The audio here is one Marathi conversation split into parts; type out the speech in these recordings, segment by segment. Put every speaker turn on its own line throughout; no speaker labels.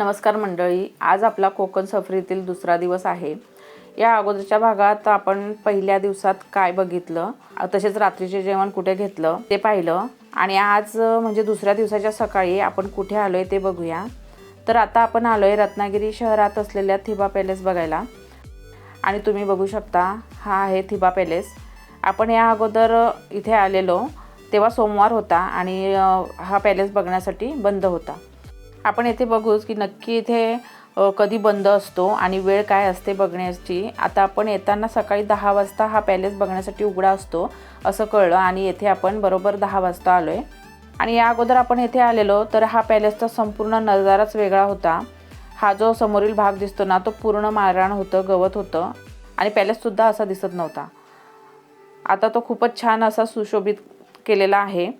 नमस्कार मंडळी आज आपला कोकण सफरीतील दुसरा दिवस आहे. या अगोदरच्या भागात आपण पहिल्या दिवसात काय बघितलं तसेच रात्रीचे जेवण कुठे घेतलं ते पाहिलं. आणि आज म्हणजे दुसऱ्या दिवसाच्या सकाळी आपण कुठे आलो आहे ते बघूया. तर आता आपण आलो आहे रत्नागिरी शहरात असलेल्या थिबा पॅलेस बघायला. आणि तुम्ही बघू शकता हा आहे थिबा पॅलेस. आपण या अगोदर इथे आलेलो तेव्हा सोमवार होता आणि हा पॅलेस बघण्यासाठी बंद होता. आपण येथे बघूच की नक्की इथे कधी बंद असतो आणि वेळ काय असते बघण्याची. आता आपण येताना सकाळी दहा वाजता हा पॅलेस बघण्यासाठी उघडा असतो असं कळलं आणि येथे आपण बरोबर दहा वाजता आलो आहे आणि या अगोदर आपण येथे आलेलो तर हा पॅलेसचा संपूर्ण नजाराच वेगळा होता. हा जो समोरील भाग दिसतो ना तो पूर्ण मारहाण होतं गवत होतं आणि पॅलेससुद्धा असा दिसत नव्हता. आता तो खूपच छान असा सुशोभित केलेला आहे.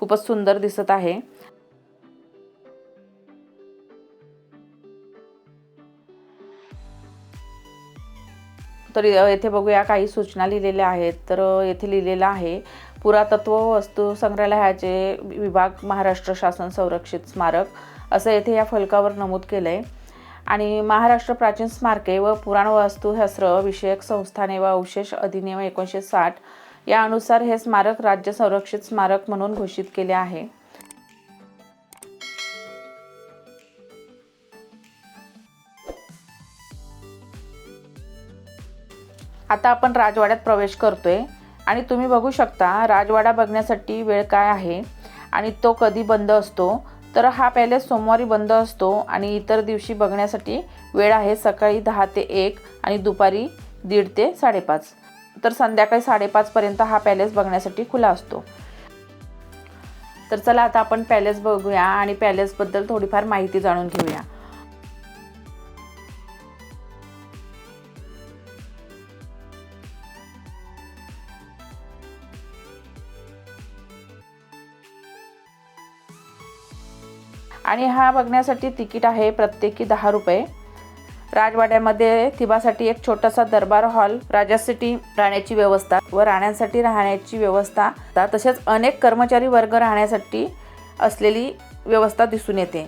खूपच सुंदर दिसत आहे. तर येथे बघूया काही सूचना लिहिलेल्या आहेत. तर येथे लिहिलेलं आहे पुरातत्व वस्तू संग्रहालयाचे विभाग महाराष्ट्र शासन संरक्षित स्मारक असं येथे या फलकावर नमूद केलं आहे आणि महाराष्ट्र प्राचीन स्मारके व पुराण वास्तुशास्त्र विषयक संस्थाने व अवशेष अधिनियम एकोणीसशे साठ यानुसार हे स्मारक राज्य संरक्षित स्मारक म्हणून घोषित केले आहे. आता आपण राजवाड्यात प्रवेश करतोय. आणि तुम्ही बघू शकता राजवाडा बघण्यासाठी वेळ काय आहे आणि तो कधी बंद असतो. तर हा पॅलेस सोमवारी बंद असतो आणि इतर दिवशी बघण्यासाठी वेळ आहे सकाळी दहा ते एक आणि दुपारी दीड ते साडेपाच. तर संध्याकाळी साडेपाचपर्यंत हा पॅलेस बघण्यासाठी खुला असतो. तर चला आता आपण पॅलेस बघूया आणि पॅलेसबद्दल थोडीफार माहिती जाणून घेऊया. आणि हा बघण्यासाठी तिकीट आहे प्रत्येकी दहा रुपये. राजवाड्यामध्ये थिबासाठी एक छोटासा दरबार हॉल राजासाठी राहण्याची व्यवस्था व राण्यांसाठी राहण्याची व्यवस्था. तसेच अनेक कर्मचारी वर्ग राहण्यासाठी असलेली व्यवस्था दिसून येते.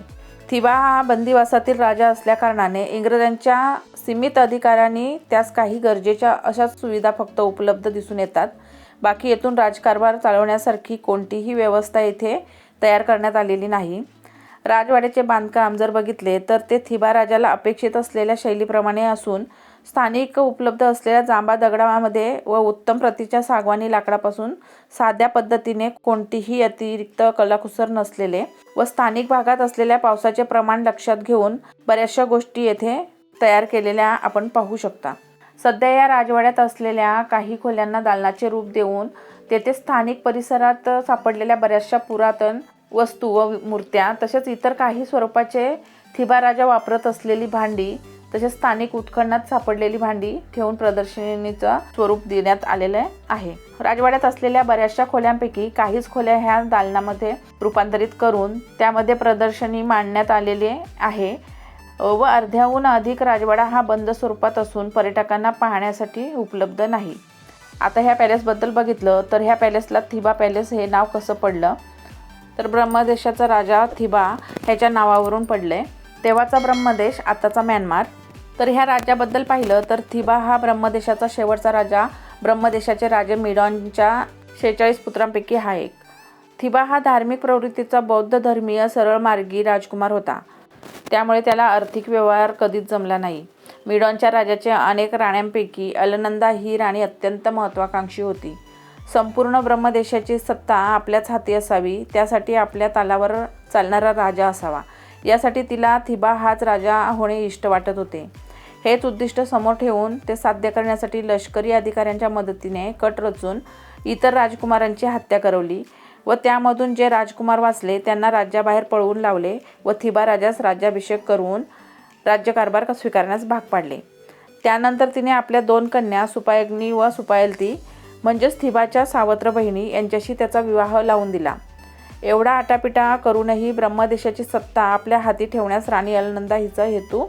थिबा हा बंदिवासातील राजा असल्याकारणाने इंग्रजांच्या सीमित अधिकारांनी त्यास काही गरजेच्या अशा सुविधा फक्त उपलब्ध दिसून येतात. बाकी येथून राजकारभार चालवण्यासारखी कोणतीही व्यवस्था येथे तयार करण्यात आलेली नाही. राजवाड्याचे बांधकाम जर बघितले तर ते थिबा राजाला अपेक्षित असलेल्या शैलीप्रमाणे असून स्थानिक उपलब्ध असलेल्या जांबा दगडामध्ये व उत्तम प्रतीच्या सागवानी लाकडापासून साध्या पद्धतीने कोणतीही अतिरिक्त कलाकुसर नसलेले व स्थानिक भागात असलेल्या पावसाचे प्रमाण लक्षात घेऊन बऱ्याचशा गोष्टी येथे तयार केलेल्या आपण पाहू शकता. सध्या या राजवाड्यात असलेल्या काही खोल्यांना दालनाचे रूप देऊन तेथे स्थानिक परिसरात सापडलेल्या बऱ्याचशा पुरातन वस्तू व मूर्त्या तसेच इतर काही स्वरूपाचे थिबा राजा वापरत असलेली भांडी तसेच स्थानिक उत्खननात सापडलेली भांडी ठेवून प्रदर्शनीचं स्वरूप देण्यात आलेलं आहे. राजवाड्यात असलेल्या बऱ्याचशा खोल्यांपैकी काहीच खोल्या ह्या दालनामध्ये रूपांतरित करून त्यामध्ये प्रदर्शनी मांडण्यात आलेले आहे. व अर्ध्याहून अधिक राजवाडा हा बंद स्वरूपात असून पर्यटकांना पाहण्यासाठी उपलब्ध नाही. आता ह्या पॅलेसबद्दल बघितलं तर ह्या पॅलेसला थिबा पॅलेस हे नाव कसं पडलं? तर ब्रह्मदेशाचा राजा थिबा ह्याच्या नावावरून पडले. तेव्हाचा ब्रह्मदेश आताचा म्यानमार. तर ह्या राज्याबद्दल पाहिलं तर थिबा हा ब्रह्मदेशाचा शेवटचा राजा. ब्रह्मदेशाचे राजे मिडॉनच्या शेहेचाळीस पुत्रांपैकी हा एक. थिबा हा धार्मिक प्रवृत्तीचा बौद्ध धर्मीय सरळ मार्गी राजकुमार होता. त्यामुळे त्याला आर्थिक व्यवहार कधीच जमला नाही. मिडॉनच्या राजाचे अनेक राण्यांपैकी अलनंदा ही राणी अत्यंत महत्त्वाकांक्षी होती. संपूर्ण ब्रह्मदेशाची सत्ता आपल्याच हाती असावी त्यासाठी आपल्या तालावर चालणारा राजा असावा. यासाठी तिला थिबा हाच राजा होणे इष्ट वाटत होते. हेच उद्दिष्ट समोर ठेवून ते साध्य करण्यासाठी लष्करी अधिकाऱ्यांच्या मदतीने कट रचून इतर राजकुमारांची हत्या करवली व त्यामधून जे राजकुमार वाचले त्यांना राज्याबाहेर पळवून लावले व थिबा राजास राज्याभिषेक करून राज्यकारभार स्वीकारण्यास भाग पाडले. त्यानंतर तिने आपल्या दोन कन्या सुपायग्नी व सुपायलती म्हणजेच थिबाच्या सावत्र बहिणी यांच्याशी त्याचा विवाह लावून दिला. एवढा आटापिटा करूनही ब्रह्मदेशाची सत्ता आपल्या हाती ठेवण्यास राणी अलनंदा हिचा हेतू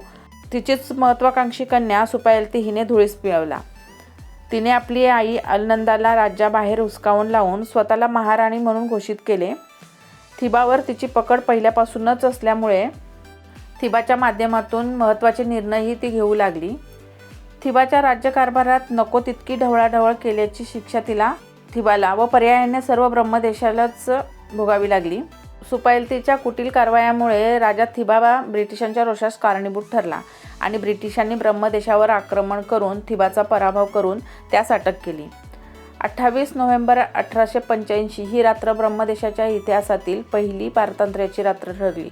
तिचीच महत्त्वाकांक्षी कन्या सुपायलती हिने धुळीस पिळवला. तिने आपली आई अलनंदाला राज्याबाहेर हुसकावून लावून स्वतःला महाराणी म्हणून घोषित केले. थिबावर तिची पकड पहिल्यापासूनच असल्यामुळे थिबाच्या माध्यमातून महत्त्वाचे निर्णयही ती घेऊ लागली. थिबाच्या राज्यकारभारात नको तितकी ढवळाढवळ केल्याची शिक्षा तिला थिबाला व पर्यायाने सर्व ब्रह्मदेशालाच भोगावी लागली. सुपायलतेच्या कुटील कारवायामुळे राजा थिबाबा ब्रिटिशांच्या रोषास कारणीभूत ठरला आणि ब्रिटिशांनी ब्रह्मदेशावर आक्रमण करून थिबाचा पराभव करून त्यास अटक केली. अठ्ठावीस नोव्हेंबर अठराशे पंच्याऐंशी ही रात्र ब्रह्मदेशाच्या इतिहासातील पहिली पारतंत्र्याची रात्र ठरली.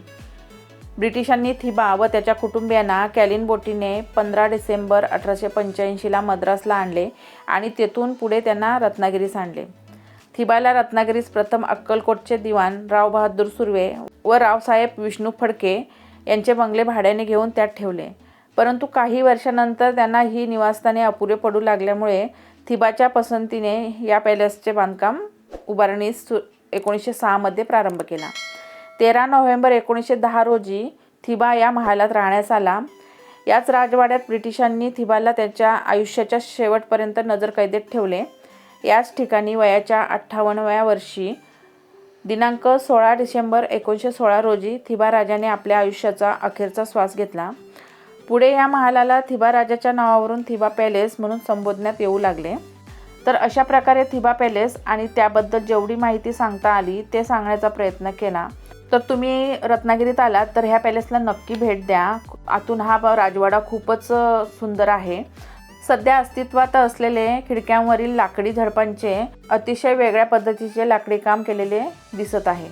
ब्रिटिशांनी थिबा व त्याच्या कुटुंबियांना कॅलिन बोटीने पंधरा डिसेंबर अठराशे पंच्याऐंशीला मद्रासला आणले आणि तेथून पुढे त्यांना रत्नागिरीस आणले. थिबाला रत्नागिरीस प्रथम अक्कलकोटचे दिवाण राव बहादूर सुर्वे व रावसाहेब विष्णू फडके यांचे बंगले भाड्याने घेऊन त्यात ठेवले. परंतु काही वर्षानंतर त्यांना ही निवासस्थाने अपुरे पडू लागल्यामुळे थिबाच्या पसंतीने या पॅलेसचे बांधकाम उभारणीस सु एकोणीसशे सहामध्ये प्रारंभ केला. तेरा नोव्हेंबर एकोणीसशे दहा रोजी थिबा या महालात राहण्यास आला. याच राजवाड्यात ब्रिटिशांनी थिबाला त्याच्या आयुष्याच्या शेवटपर्यंत नजरकैदेत ठेवले. याच ठिकाणी वयाच्या अठ्ठावन्नव्या वर्षी दिनांक सोळा डिसेंबर एकोणीसशे सोळा रोजी थिबा राजाने आपल्या आयुष्याचा अखेरचा श्वास घेतला. पुढे या महालाला थिबा राजाच्या नावावरून थिबा पॅलेस म्हणून संबोधण्यात येऊ लागले. तर अशा प्रकारे थिबा पॅलेस आणि त्याबद्दल जेवढी माहिती सांगता आली ते सांगण्याचा प्रयत्न केला. तर तुम्ही रत्नागिरीत आलात तर ह्या पॅलेसला नक्की भेट द्या. आतून हा राजवाडा खूपच सुंदर आहे. सध्या अस्तित्वात असलेले खिडक्यांवरील लाकडी झडपांचे अतिशय वेगळ्या पद्धतीचे लाकडी काम केलेले दिसत आहे.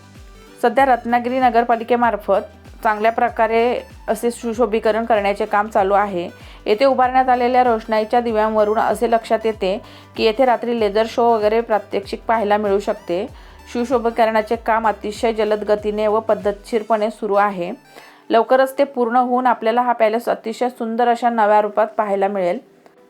सध्या रत्नागिरी नगरपालिकेमार्फत चांगल्या प्रकारे असे सुशोभीकरण करण्याचे काम चालू आहे. येथे उभारण्यात आलेल्या रोषणाईच्या दिव्यांवरून असे लक्षात येते की येथे रात्री लेझर शो वगैरे प्रात्यक्षिक पाहायला मिळू शकते. सुशोभीकरणाचे काम अतिशय जलद गतीने व पद्धतशीरपणे सुरू आहे. लवकरच ते पूर्ण होऊन आपल्याला हा पॅलेस अतिशय सुंदर अशा नव्या रूपात पाहायला मिळेल.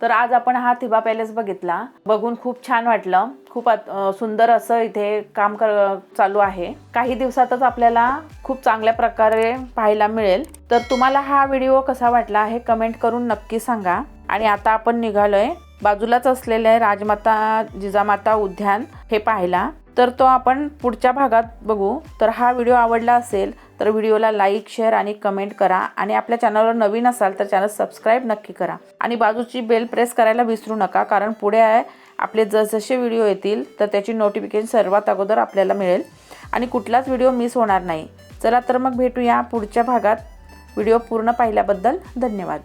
तर आज आपण हा थिबा पॅलेस बघितला. बघून खूप छान वाटलं. खूप अत- सुंदर असं इथे काम कर चालू आहे. काही दिवसातच आपल्याला खूप चांगल्या प्रकारे पाहायला मिळेल. तर तुम्हाला हा व्हिडिओ कसा वाटला हे कमेंट करून नक्की सांगा. आणि आता आपण निघालोय बाजूलाच असलेले राजमाता जिजामाता उद्यान हे पाहायला. तर तो आपण पुढच्या भागात बघू. तर हा व्हिडिओ आवडला असेल तर व्हिडिओला लाईक शेअर आणि कमेंट करा आणि आपल्या चॅनलवर नवीन असाल तर चॅनल सबस्क्राईब नक्की करा. आणि बाजूची बेल प्रेस करायला विसरू नका कारण पुढे आहे आपले जसजसे व्हिडिओ येतील तर त्याची नोटिफिकेशन सर्वात अगोदर आपल्याला मिळेल. आणि कुठलाच व्हिडिओ मिस होणार नाही. चला तर मग भेटूया पुढच्या भागात. व्हिडिओ पूर्ण पाहिल्याबद्दल धन्यवाद.